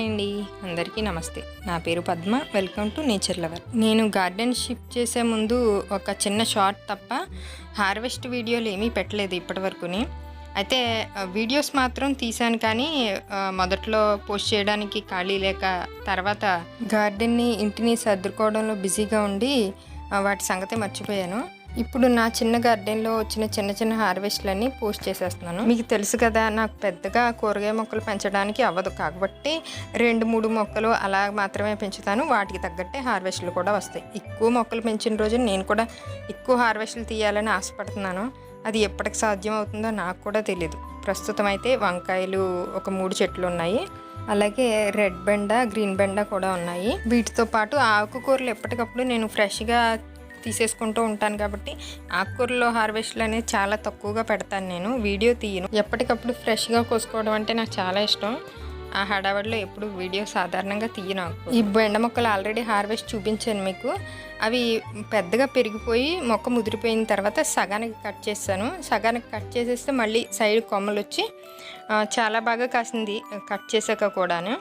Hi అండి. అందరికీ నమస్తే. నా పేరు Padma. Welcome to nature lover. నేను గార్డెన్ షిఫ్ట్ చేసే ముందు ఒక చిన్న షార్ట్ తప్ప హార్వెస్ట్ వీడియోలు ఏమీ పెట్టలేదు ఇప్పటివరకుని. అయితే వీడియోస్ మాత్రం తీశాను కానీ మొదట్లో పోస్ట్ చేయడానికి ఖాళీ లేక తర్వాత గార్డెన్ని ఇంటిని సర్దుకోవడంలో బిజీగా ఉండి వాటి సంగతి మర్చిపోయాను. ఇప్పుడు నా చిన్న గార్డెన్లో వచ్చిన చిన్న చిన్న హార్వెస్ట్లన్నీ పోస్ట్ చేసేస్తున్నాను. మీకు తెలుసు కదా నాకు పెద్దగా కూరగాయ మొక్కలు పెంచడానికి అవ్వదు. కాబట్టి రెండు మూడు మొక్కలు అలా మాత్రమే పెంచుతాను. వాటికి తగ్గట్టే హార్వెస్ట్లు కూడా వస్తాయి. ఎక్కువ మొక్కలు పెంచిన రోజు నేను కూడా ఎక్కువ హార్వెస్ట్లు తీయాలని ఆశపడుతున్నాను. అది ఎప్పటికి సాధ్యం అవుతుందో నాకు కూడా తెలియదు ప్రస్తుతం అయితే వంకాయలు ఒక మూడు చెట్లు ఉన్నాయి. అలాగే రెడ్ బెండ గ్రీన్ బెండ కూడా ఉన్నాయి. వీటితో పాటు ఆకుకూరలు ఎప్పటికప్పుడు నేను ఫ్రెష్గా తీసేసుకుంటూ ఉంటాను కాబట్టి ఆకుకూరలో హార్వెస్ట్లు అనేది చాలా తక్కువగా పెడతాను నేను. వీడియో తీయను. ఎప్పటికప్పుడు ఫ్రెష్గా కోసుకోవడం అంటే నాకు చాలా ఇష్టం. ఆ హడావడిలో ఎప్పుడు వీడియో సాధారణంగా తీయను ఆకు. ఈ బెండ మొక్కలు ఆల్రెడీ హార్వెస్ట్ చూపించాను మీకు. అవి పెద్దగా పెరిగిపోయి మొక్క ముదిరిపోయిన తర్వాత సగానికి కట్ చేస్తాను. సగానికి కట్ చేసేస్తే మళ్ళీ సైడ్ కొమ్మలు వచ్చి చాలా బాగా కాసింది కట్ చేసాక కూడాను.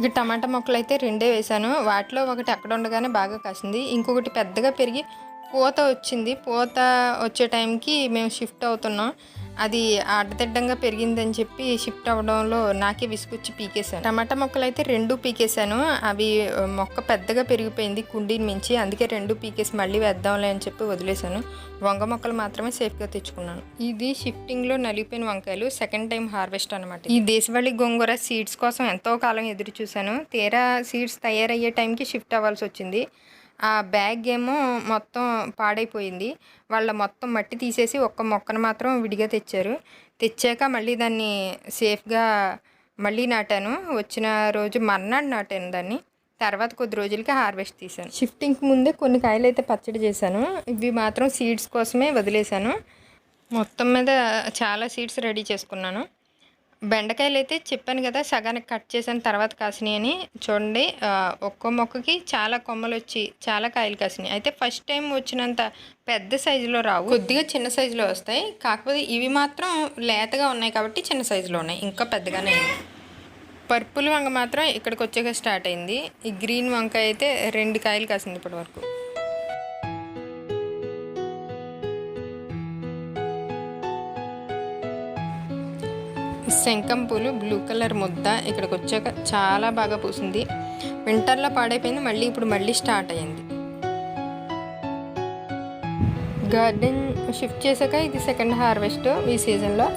ఇక టమాటా మొక్కలు అయితే రెండే వేశాను. వాటిలో ఒకటి అక్కడ ఉండగానే బాగా కాసింది. ఇంకొకటి పెద్దగా పెరిగి పూత వచ్చింది. పూత వచ్చే టైంకి మేము షిఫ్ట్ అవుతున్నాం. అది అడ్డదిడ్డంగా పెరిగిందని చెప్పి షిఫ్ట్ అవ్వడంలో నాకే విసుగుచ్చి పీకేశాను. టమాటా మొక్కలు అయితే రెండు పీకేశాను. అవి మొక్క పెద్దగా పెరిగిపోయింది కుండీని మించి అందుకే రెండు పీకేసి మళ్ళీ వేద్దాంలే అని చెప్పి వదిలేశాను. వంగ మొక్కలు మాత్రమే సేఫ్గా తెచ్చుకున్నాను. ఇది షిఫ్టింగ్లో నలిగిపోయిన వంకాయలు సెకండ్ టైం హార్వెస్ట్ అనమాట ఈ దేశవాళీ గోంగూర సీడ్స్ కోసం ఎంతో కాలం ఎదురు చూశాను తీరా సీడ్స్ తయారయ్యే టైంకి షిఫ్ట్ అవ్వాల్సి వచ్చింది ఆ బ్యాగ్ ఏమో మొత్తం పాడైపోయింది. వాళ్ళ మొత్తం మట్టి తీసేసి ఒక్క మొక్కను మాత్రం విడిగా తెచ్చారు. తెచ్చాక మళ్ళీ దాన్ని సేఫ్గా మళ్ళీ నాటాను. వచ్చిన రోజు మర్నాడు నాటాను దాన్ని. తర్వాత కొద్ది రోజులకి హార్వెస్ట్ తీశాను. షిఫ్టింగ్కి ముందే కొన్ని కాయలు అయితే పచ్చడి చేశాను. ఇవి మాత్రం సీడ్స్ కోసమే వదిలేశాను. మొత్తం మీద చాలా సీడ్స్ రెడీ చేసుకున్నాను. బెండకాయలు అయితే చెప్పాను కదా సగానికి కట్ చేసిన తర్వాత కాసినాయి అని. చూడండి ఒక్కో మొక్కకి చాలా కొమ్మలు వచ్చి చాలా కాయలు కాసినాయి. అయితే ఫస్ట్ టైం వచ్చినంత పెద్ద సైజులో రావు. కొద్దిగా చిన్న సైజులో వస్తాయి. కాకపోతే ఇవి మాత్రం లేతగా ఉన్నాయి కాబట్టి చిన్న సైజులో ఉన్నాయి. ఇంకా పెద్దగానే పర్పుల్ వంగ మాత్రం ఇక్కడికి వచ్చాక స్టార్ట్ అయింది. ఈ గ్రీన్ వంకాయ అయితే రెండు కాయలు కాసింది ఇప్పటి వరకు శంఖం పూలు బ్లూ కలర్ ముద్ద ఇక్కడికి వచ్చాక చాలా బాగా పూసింది. వింటర్లో పాడైపోయింది మళ్ళీ ఇప్పుడు మళ్ళీ స్టార్ట్ అయ్యింది. గార్డెన్ షిఫ్ట్ చేశాక ఇది సెకండ్ హార్వెస్ట్ ఈ సీజన్లో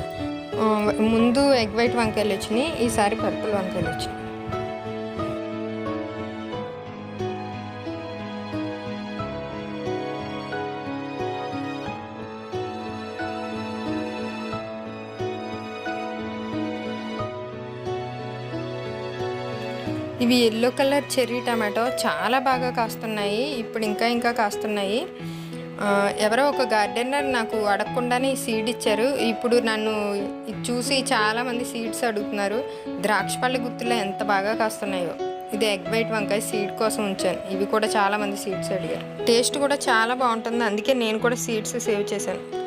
ముందు ఎగ్ వైట్ వంకాయలు వచ్చినాయి ఈసారి పర్పుల్ వంకాయలు వచ్చినాయి. ఇవి ఎల్లో కలర్ చెర్రీ టమాటో చాలా బాగా కాస్తున్నాయి. ఇప్పుడు ఇంకా ఇంకా కాస్తున్నాయి. ఎవరో ఒక గార్డెనర్ నాకు అడగకుండానే ఈ సీడ్ ఇచ్చారు. ఇప్పుడు నన్ను చూసి చాలామంది సీడ్స్ అడుగుతున్నారు. ద్రాక్ష పళ్ళ గుత్తులో ఎంత బాగా కాస్తున్నాయో. ఇది ఎగ్ వైట్ వంకాయ సీడ్ కోసం ఉంచాను. ఇవి కూడా చాలామంది సీడ్స్ అడిగారు. టేస్ట్ కూడా చాలా బాగుంటుంది. అందుకే నేను కూడా సీడ్స్ సేవ్ చేశాను.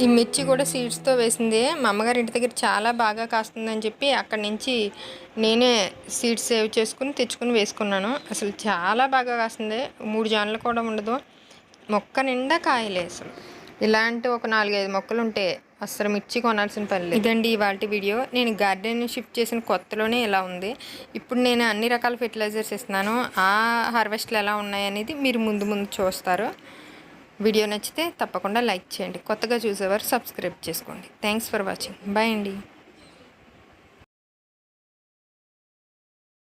ఈ మిర్చి కూడా సీడ్స్తో వేసింది. మా అమ్మగారి ఇంటి దగ్గర చాలా బాగా కాస్తుందని చెప్పి అక్కడి నుంచి నేనే సీడ్స్ సేవ్ చేసుకుని తెచ్చుకుని వేసుకున్నాను. అసలు చాలా బాగా కాస్తుంది. మూడు జాన్లు కూడా ఉండదు. మొక్క నిండా కాయలే అసలు. ఇలాంటి ఒక నాలుగైదు మొక్కలు ఉంటే అసలు మిర్చి కొనాల్సిన పని లేదు. ఇదండి ఇవాళ వీడియో. నేను గార్డెన్ షిఫ్ట్ చేసిన కొత్తలోనే ఇలా ఉంది. ఇప్పుడు నేను అన్ని రకాల ఫెర్టిలైజర్స్ ఇస్తున్నాను ఆ హార్వెస్ట్లు ఎలా ఉన్నాయనేది మీరు ముందు ముందు చూస్తారు. వీడియో నచ్చితే తప్పకుండా లైక్ చేయండి. కొత్తగా చూసేవారు సబ్స్క్రైబ్ చేసుకోండి. థ్యాంక్స్ ఫర్ వాచింగ్ బాయ్ అండి.